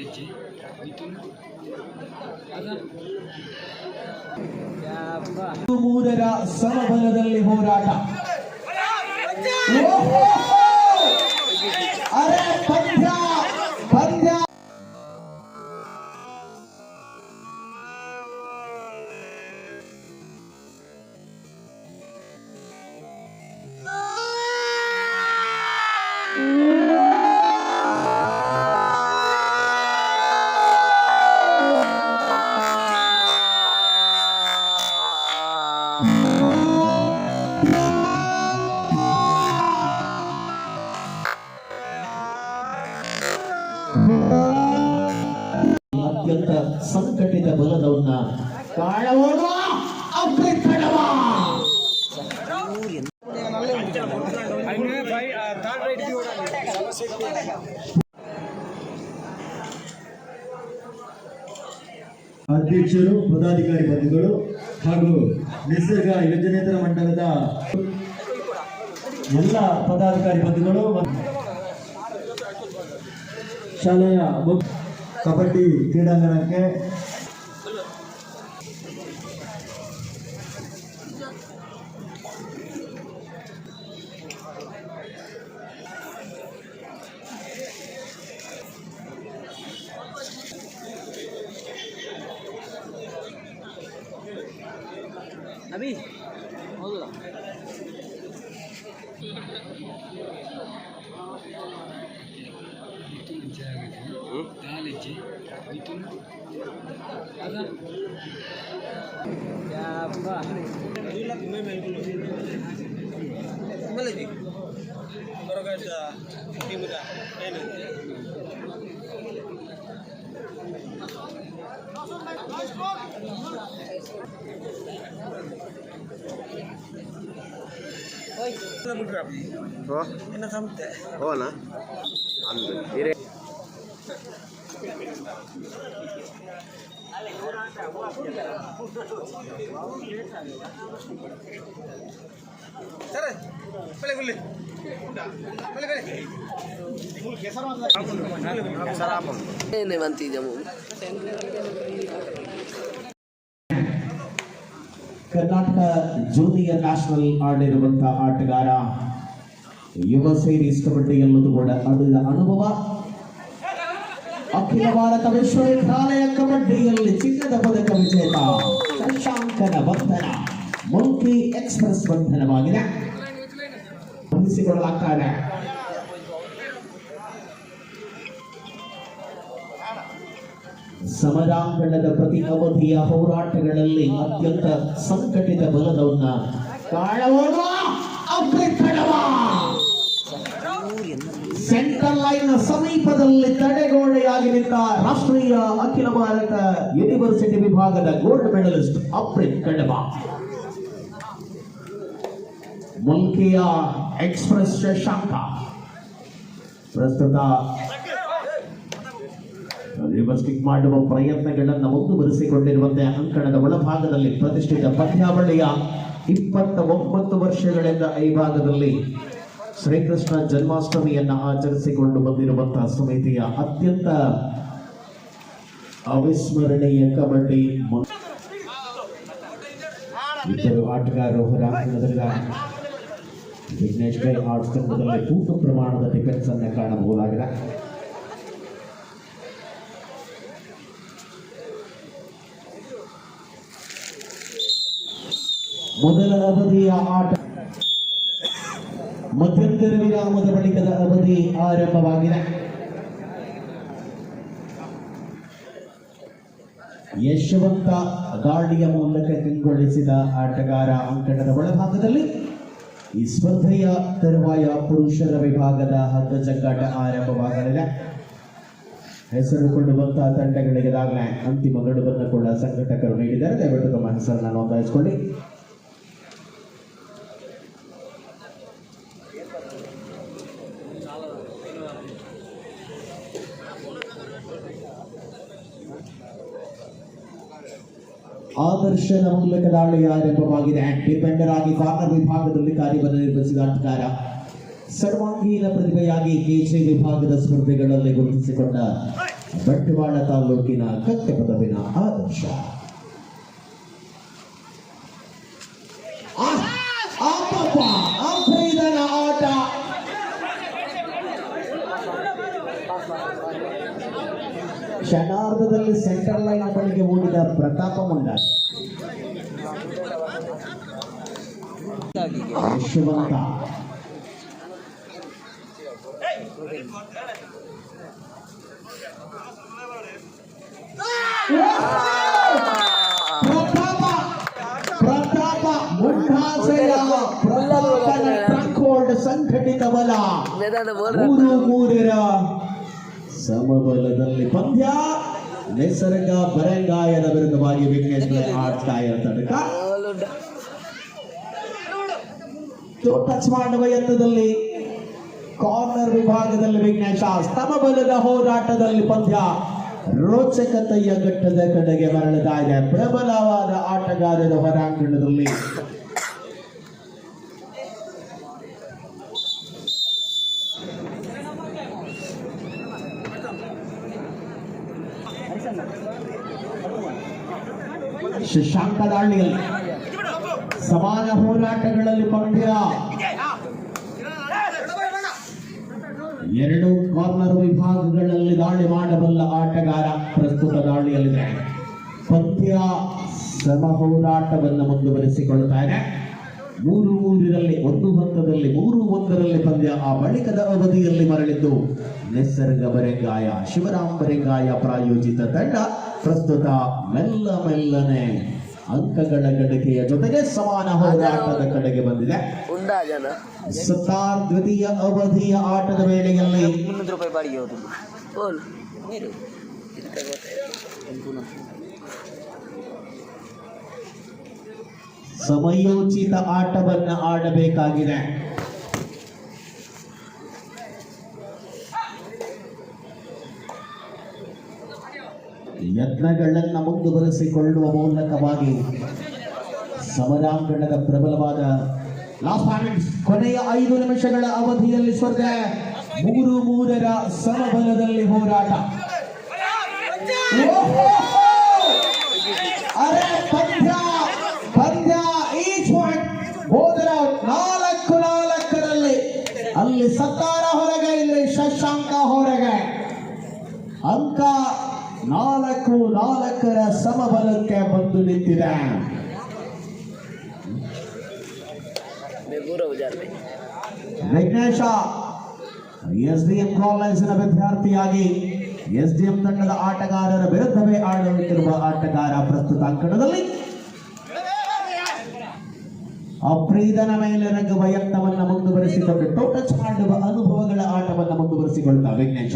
College ಮೂರರ ಸಮಬಲದಲ್ಲಿ ಹೋರಾಟ. ಸಂಘಟಿತ ಬಲದವನ್ನ ಅಧ್ಯಕ್ಷರು ಪದಾಧಿಕಾರಿ ಬಂಧುಗಳು ಹಾಗೂ ನಿಸರ್ಗ ಯೋಜನೇತರ ಮಂಡಲದ ಎಲ್ಲ ಪದಾಧಿಕಾರಿ ಬಂಧುಗಳು ಶಾಲೆಯ ಕಬಡ್ಡಿ ಕ್ರೀಡಾಂಗಣಕ್ಕೆ ಅಭಿ ಹೌದಾ suci bikin ada ya mbak gila gimana itu mana sih baru kerja di muda ini Oh, enak sampai. Oh, nah, ambil. ಅಂದು ಹಿರೇ ಏನೇ ಬಂತಿದ್ದೆವು ಕರ್ನಾಟಕ ಜೂನಿಯರ್ ನ್ಯಾಷನಲ್ ಆಡಿರುವಂತಹ ಆಟಗಾರ ಯುವ ಸೇರೀಸ್ ಕಬಡ್ಡಿ ಎನ್ನುವುದು ಕೂಡ ಅದರ ಅನುಭವ ಅಖಿಲ ಭಾರತ ವಿಶ್ವವಿದ್ಯಾಲಯ ಕಬಡ್ಡಿಯಲ್ಲಿ ಚಿನ್ನದ ಪದಕ ವಿಜೇತ ಶಶಾಂಕನ ಬಂಧನ ಮಂಕಿ ಎಕ್ಸ್ಪ್ರೆಸ್ ಬಂಧನವಾಗಿದೆ. ಬಂಧಿಸಿಕೊಳ್ಳಲಾಗ್ತಾರೆ ಸಮರಾಂಗಣದ ಪ್ರತಿ ಅವಧಿಯ ಹೋರಾಟಗಳಲ್ಲಿ ಅತ್ಯಂತ ಸಂಘಟಿತ ಬಲದವನ್ನ ಕಾಣಬಹುದು? ಸೆಂಟ್ರಲ್ ಲೈನ್ ಸಮೀಪದಲ್ಲಿ ತಡೆಗೋಡೆಯಾಗಿ ನಿಂತ ರಾಷ್ಟ್ರೀಯ ಅಖಿಲ ಭಾರತ ಯೂನಿವರ್ಸಿಟಿ ವಿಭಾಗದ ಗೋಲ್ಡ್ ಮೆಡಲಿಸ್ಟ್ ಅಪ್ರಿತ್ ಕಡಬ. ಮುಲ್ಕಿಯ ಎಕ್ಸ್ಪ್ರೆಸ್ ಶಶಾಂಕ. ಪ್ರಸ್ತುತ ಲಿಬಸ್ಟಿಕ್ ಮಾಡುವ ಪ್ರಯತ್ನಗಳನ್ನು ಮುಂದುವರಿಸಿಕೊಂಡಿರುವಂತೆ ಅಂಕಣದ ಒಳಭಾಗದಲ್ಲಿ ಪ್ರತಿಷ್ಠಿತ ಪಂದ್ಯಾವಳಿಯ ಇಪ್ಪತ್ತ ಒಂಬತ್ತು ವರ್ಷಗಳಿಂದ ಈ ಭಾಗದಲ್ಲಿ ಶ್ರೀಕೃಷ್ಣ ಜನ್ಮಾಷ್ಟಮಿಯನ್ನ ಆಚರಿಸಿಕೊಂಡು ಬಂದಿರುವಂತಹ ಸಮಿತಿಯ ಅತ್ಯಂತ ಅವಿಸ್ಮರಣೀಯ ಕಬಡ್ಡಿ ಇಬ್ಬರು ಆಟಗಾರರು ಹೊರಾಂಗಣದಲ್ಲಿ ವಿಘ್ನೇಶ್ ಕೈ ಆರ್ಟ್ಸ್ ತಂಡದಲ್ಲಿ ಪ್ರಮಾಣದ ಡಿಫೆನ್ಸ್ ಅನ್ನು ಕಾಣಬಹುದಾಗಿದೆ. ಮೊದಲ ಅವಧಿಯ ಆಟ ಮಧ್ಯಂತರ ವಿರಾಮದ ಬಳಿಕದ ಅವಧಿ ಆರಂಭವಾಗಿದೆ. ಯಶವಂತ ಗಾಳಿಯ ಮೂಲಕ ಕಿಂಗೊಳಿಸಿದ ಆಟಗಾರ ಅಂಕಣದ ಒಳಭಾಗದಲ್ಲಿ ಈ ಸ್ಪರ್ಧೆಯ ತರುವಾಯ ಪುರುಷರ ವಿಭಾಗದ ಹಗ್ಗ ಜಗ್ಗಾಟ ಆರಂಭವಾಗಲಿದೆ. ಹೆಸರು ಕೊಡುವಂತಹ ತಂಡಗಳಿಗೆ ಅಂತಿಮ ಗಡುವನ್ನು ಕೂಡ ಸಂಘಟಕರು ನೀಡಿದ್ದಾರೆ. ದಯವಿಟ್ಟು ತಮ್ಮ ಹೆಸರನ್ನು ನೋಂದಾಯಿಸಿಕೊಳ್ಳಿ ಆದರ್ಶನ ಮೂಲಕ ದಾಳಿ ಆರಂಭವಾಗಿದೆ ಡಿಪೆಂಡರ್ ಆಗಿ ಕಾರ್ನರ್ ವಿಭಾಗದಲ್ಲಿ ಕಾರ್ಯವನ್ನು ನಿರ್ವಹಿಸಿದ ಆಟಗಾರ ಸರ್ವಾಂಗೀಣ ಪ್ರತಿಭೆಯಾಗಿ ಕೆಜೆ ವಿಭಾಗದ ಸ್ಪರ್ಧೆಗಳಲ್ಲಿ ಗುರುತಿಸಿಕೊಂಡ ಬಂಟ್ವಾಳ ತಾಲೂಕಿನ ಕಟ್ಟೆ ಪದವಿನ ಆದರ್ಶ ಆ- ಅಪ್ಪಪ್ಪ, ಅಫ್ರೀದನ ಆಟ ಕ್ಷಣಾರ್ಧದಲ್ಲಿ ಸೆಂಟರ್ ಲೈನ್ ಬಳಿಗೆ ಓಡಿದ ಪ್ರತಾಪ ಮುಂಡಾಜ್ ಯಶವಂತ ಪ್ರತಾಪ ಪ್ರತಾಪ ಮುಂಡಾಸೆಯ ಪ್ರತಾಪನ ಟ್ರಕ್ ಹೋಲ್ಡ್ ಸಂಘಟಿತ ಬಲ. ಮೇದಾನ ಬೋಲ್ ಮೂರು ಮೂರರ ಸಮಬಲದಲ್ಲಿ ಪಂದ್ಯ. ನಿಸರ್ಗ ಬರಂಗಾಯದ ವಿರುದ್ಧವಾಗಿ ವಿಘ್ನೇಶ್ವರ ಆಡ್ತಾ ಇರೋ ತನಕ ಟಚ್ ಮಾಡುವ ಯತ್ನದಲ್ಲಿ ಕಾರ್ನರ್ ವಿಭಾಗದಲ್ಲಿ ವಿಘ್ನೇಶ ಸಮಬಲದ ಹೋರಾಟದಲ್ಲಿ ಪಂದ್ಯ. ರೋಚಕತೆಯ ಘಟ್ಟದ ಕಡೆಗೆ ಮರಳುತ್ತಾ ಇದೆ ಪ್ರಬಲವಾದ ಆಟಗಾರರ ಹೊರಾಂಗಣದಲ್ಲಿ ಶಶಾಂಕ ದಾಳಿಯಲ್ಲಿ ಸಮಾನ ಹೋರಾಟಗಳಲ್ಲಿ ಪಂದ್ಯ ಎರಡು ಕಾರ್ನರ್ ವಿಭಾಗಗಳಲ್ಲಿ ದಾಳಿ ಮಾಡಬಲ್ಲ ಆಟಗಾರ ಪ್ರಸ್ತುತ ದಾಳಿಯಲ್ಲಿದೆ. ಪಂದ್ಯ ಸಮ ಹೋರಾಟವನ್ನು ಮುಂದುವರಿಸಿಕೊಳ್ಳುತ್ತಾರೆ ಮೂರು ಮೂರರಲ್ಲಿ, ಒಂದು ಹಂತದಲ್ಲಿ ಮೂರು ಒಂದರಲ್ಲಿ ಪಂದ್ಯ ಆ ಬಳಿಕದ ಅವಧಿಯಲ್ಲಿ ಮರಳಿದ್ದು. ನಿಸರ್ಗ ಬರೆಗಾಯ, ಶಿವರಾಮ್ ಬರೆಗಾಯ ಪ್ರಾಯೋಜಿತ ತಂಡ ಪ್ರಸ್ತುತ ಮೆಲ್ಲ ಮೆಲ್ಲನೆ ಅಂಕಗಳ ಗಳಿಕೆಯ ಜೊತೆಗೆ ಸಮಾನ ಹೋರಾಟದ ಕಡೆಗೆ ಬಂದಿದೆ. ಸತಾರ್ ದ್ವಿತೀಯ ಅವಧಿಯ ಆಟದ ವೇಳೆಯಲ್ಲಿ ಸಮಯೋಚಿತ ಆಟವನ್ನು ಆಡಬೇಕಾಗಿದೆ. ಯತ್ನಗಳನ್ನ ಮುಂದುವರೆಸಿಕೊಳ್ಳುವ ಮೂಲಕವಾಗಿ ಸಮರಾಂಗಣದ ಪ್ರಬಲವಾದ ಕೊನೆಯ ಐದು ನಿಮಿಷಗಳ ಅವಧಿಯಲ್ಲಿ ಸ್ಪರ್ಧೆ. ಮೂರು ಮೂರರ ಸಮಬಲದಲ್ಲಿ ಹೋರಾಟ. ಅರೆ ಪಂದ್ಯ ಪಂದ್ಯ ಈಚ್ ಹೋದರ ನಾಲ್ಕು ನಾಲ್ಕರಲ್ಲಿ ಅಲ್ಲಿ ಸತ್ತಾರ ನಾಲ್ಕು, ನಾಲ್ಕರ ಸಮಬಲಕ್ಕೆ ಬಂದು ನಿಂತಿದೆ. ವಿಘ್ನೇಶ ಎಸ್ ಡಿ ಎಂ ಕಾಲೇಜಿನ ವಿದ್ಯಾರ್ಥಿಯಾಗಿ ಎಸ್ ಡಿ ಎಂ ತಂಡದ ಆಟಗಾರರ ವಿರುದ್ಧವೇ ಆಡುತ್ತಿರುವ ಆಟಗಾರ ಪ್ರಸ್ತುತ ಅಂಕಣದಲ್ಲಿ ಅಪ್ರೀದನ ಮೇಲೆ ನಗುವ ಯತ್ನವನ್ನು ಮುಂದುವರಿಸಿಕೊಂಡು ಟೋಟಚ್ ಮಾಡುವ ಅನುಭವಗಳ ಆಟವನ್ನು ಮುಂದುವರಿಸಿಕೊಳ್ತಾ ವಿಘ್ನೇಶ.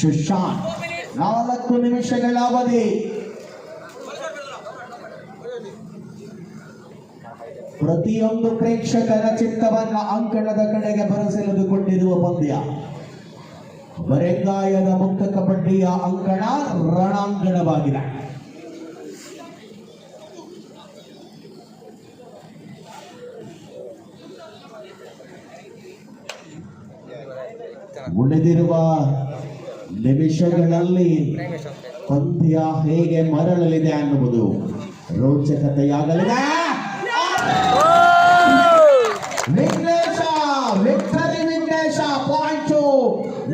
ಸುಶಾಂತ್ ನಾಲ್ಕು ನಿಮಿಷಗಳ ಅವಧಿ ಪ್ರತಿಯೊಂದು ಪ್ರೇಕ್ಷಕರ ಚಿತ್ತವನ್ನ ಅಂಕಣದ ಕಡೆಗೆ ಬರಸೆಳೆದುಕೊಂಡಿರುವ ಪಂದ್ಯ. ಬರೆಗಾಯದ ಮುಕ್ತ ಕಬಡ್ಡಿಯ ಅಂಕಣ ರಣಾಂಗಣವಾಗಿದೆ. ಉಳಿದಿರುವ ನಿಮಿಷಗಳಲ್ಲಿ ಪಂದ್ಯ ಹೇಗೆ ಮರಳಲಿದೆ ಅನ್ನುವುದು ರೋಚಕತೆಯಾಗಲಿದೆ.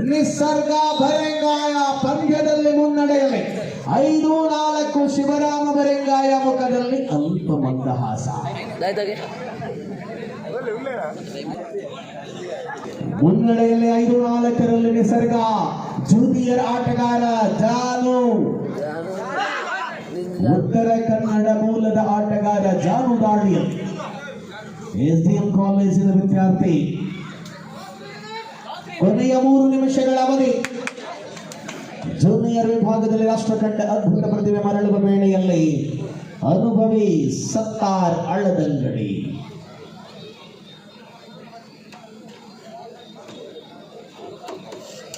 ನಿಸರ್ಗ ಬರೆಂಗಾಯ ಪಂದ್ಯದಲ್ಲಿ ಮುನ್ನಡೆಯಲಿ. ಐದು, ನಾಲ್ಕು ಶಿವರಾಮ ಬರೆಂಗಾಯ ಮುಖದಲ್ಲಿ ಅಲ್ಪ ಮಂದಹಾಸ. ಮುನ್ನಡೆಯಲ್ಲಿ ಐದು, ನಾಲ್ಕರಲ್ಲಿ ನಿಸರ್ಗ. ಜೂನಿಯರ್ ಆಟಗಾರ ಜಾನು. ಉತ್ತರ ಕನ್ನಡ ಮೂಲದ ಆಟಗಾರ ಜಾನು ದಾಳಿ. ಎಸ್ ಡಿ ಎಂ ಕಾಲೇಜಿನ ವಿದ್ಯಾರ್ಥಿ. ಕೊನೆಯ ಮೂರು ನಿಮಿಷಗಳ ಅವಧಿ. ಜೂನಿಯರ್ ವಿಭಾಗದಲ್ಲಿ ರಾಷ್ಟ್ರ ಕಂಡ ಅದ್ಭುತ ಪ್ರತಿಭೆ ಮರಳುವ ವೇಳೆಯಲ್ಲಿ ಅನುಭವಿ ಸತ್ತಾರ್ ಅಳ್ಳದಂಗಡಿ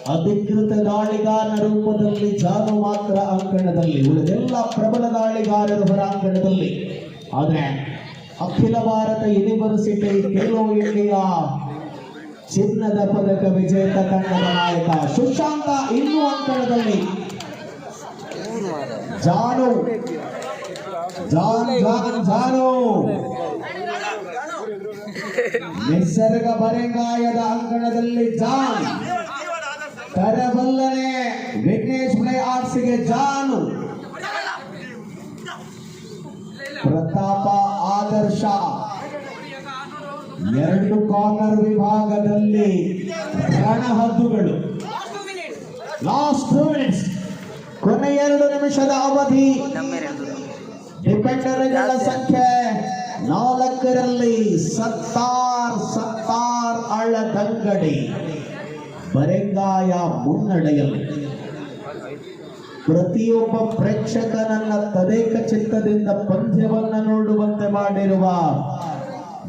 ಅಧಿಕೃತ ದಾಳಿಗಾರನ ರೂಪದಲ್ಲಿ ಜಾನು ಮಾತ್ರ ಅಂಕಣದಲ್ಲಿ ಉಳಿದೆಲ್ಲ ಪ್ರಬಲ ದಾಳಿಗಾರರು ಹೊರಾಂಗಣದಲ್ಲಿ ಆದರೆ ಅಖಿಲ ಭಾರತ ಯೂನಿವರ್ಸಿಟಿ ಖೇಲೋ ಇಂಡಿಯಾ ಚಿನ್ನದ ಪದಕ ವಿಜೇತ ತಂಡದ ನಾಯಕ ಸುಶಾಂತ ಇನ್ನೂ ಅಂಕಣದಲ್ಲಿ. ಜಾನು, ಜಾನ್ ಜಾನ್, ಜಾನು. ನಿಸರ್ಗ ಬರೆಗಾಯದ ಅಂಕಣದಲ್ಲಿ ಜಾನ್. ಕರಬಲ್ಲನೆ ವಿಘ್ನೇಶ್ ಪ್ಲೇ ಆರ್ಟ್ಸ್ಗೆ ಜಾನು. ಪ್ರತಾಪ ಆದರ್ಶ. ಎರಡು ಕಾರ್ನರ್ ವಿಭಾಗದಲ್ಲಿ ರಣಹದ್ದುಗಳು. ಲಾಸ್ಟ್ ಟೂ ಮಿನಿಟ್ಸ್ ಕೊನೆ ಎರಡು ನಿಮಿಷದ ಅವಧಿ. ಡಿಪೆಂಡರ್ಗಳ ಸಂಖ್ಯೆ ನಾಲ್ಕರಲ್ಲಿ ಸತ್ತಾರ್ ಸತ್ತಾರ್ ಅಳದಂಗಡಿ ಬರೆಂಗಾಯ ಮುನ್ನಡೆಯಲ್ಲಿ ಪ್ರತಿಯೊಬ್ಬ ಪ್ರೇಕ್ಷಕನನ್ನ ತದೇಕ ಚಿತ್ತದಿಂದ ಪಂದ್ಯವನ್ನ ನೋಡುವಂತೆ ಮಾಡಿರುವ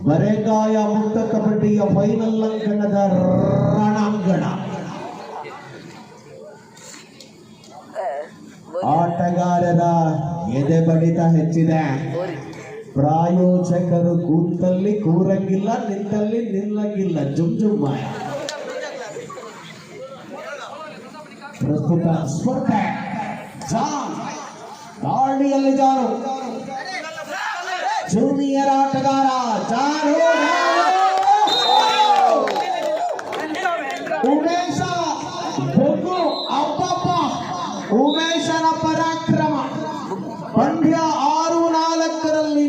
ಬರೆಗಾಯ ಮುಕ್ತ ಕಬಡ್ಡಿಯ ಫೈನಲ್ ಅಂಕಣದ ರಣಾಂಗಣ. ಆಟಗಾರರ ಎದೆ ಬಡಿತ ಹೆಚ್ಚಿದೆ. ಪ್ರಾಯೋಜಕರು ಕೂತಲ್ಲಿ ಕೂರಂಗಿಲ್ಲ, ನಿಂತಲ್ಲಿ ನಿಲ್ಲಂಗಿಲ್ಲ, ಜುಮ್ ಜುಮ್ಮಾಯ ಪ್ರಸ್ತುತ ಸ್ಪರ್ಧೆ. ಜಾನ್ ದಾಳಿಯಲ್ಲಿ ಜಾನು ಜೂನಿಯರ್ ಆಟಗಾರ ಜಾರು. ಉಮೇಶ ಬೊಗ್ಗು ಅಪ್ಪಪ್ಪ ಉಮೇಶನ ಪರಾಕ್ರಮ. ಪಂದ್ಯ ಆರು ನಾಲ್ಕರಲ್ಲಿ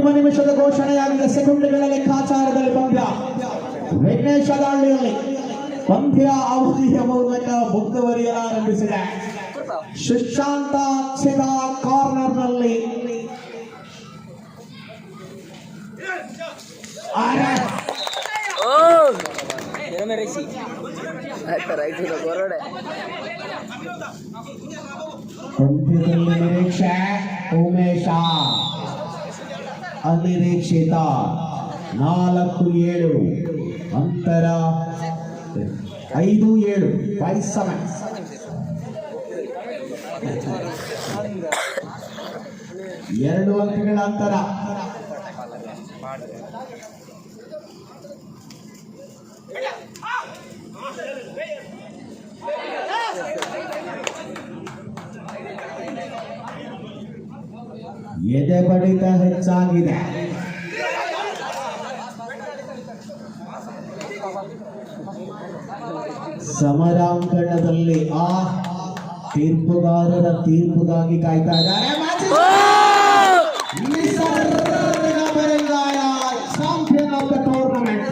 ಅಂತಿಮ ನಿಮಿಷದ ಘೋಷಣೆಯಾಗಿದೆ ಸೆಕೆಂಡ್ಗಳ ಲೆಕ್ಕಾಚಾರದಲ್ಲಿ ಪಂದ್ಯ ವಿಘ್ನೇಶ ದಾಳಿಯಲ್ಲಿ ಪಂದ್ಯ ಅವಧಿಯ ಮೂಲಕ ಮುಂದುವರಿಯಲಾರಂಭಿಸಿದೆ ಸುಶಾಂತ ಚಿದ ಕಾರ್ನರ್ನಲ್ಲಿ ಆರೆ. ಓ ಆಯ್ತಾ ರೈಟ್ ಹೊರಡೆ ಪಂದ್ಯದಲ್ಲಿ ನಿರೀಕ್ಷೆ ಉಮೇಶ ಅನಿರೀಕ್ಷಿತ ನಾಲ್ಕು ಏಳು ಅಂತರ ಐದು ಏಳು ಫೈವ್ ಸೆವೆನ್ ಎರಡು ಅಂಕಗಳ ಅಂತರ ಎದೆ ಬಡಿತ ಹೆಚ್ಚಾಗಿದೆ ಸಮರಾಂಗಣದಲ್ಲಿ ಆ ತೀರ್ಪುಗಾರರ ತೀರ್ಪುಗಾಗಿ ಕಾಯ್ತಾ ಇದ್ದಾರೆ ನಿಸರ್ಗ ಬರೆಗಾಯ ಚಾಂಪಿಯನ್ ಆಫ್ ದ ಟೂರ್ನಮೆಂಟ್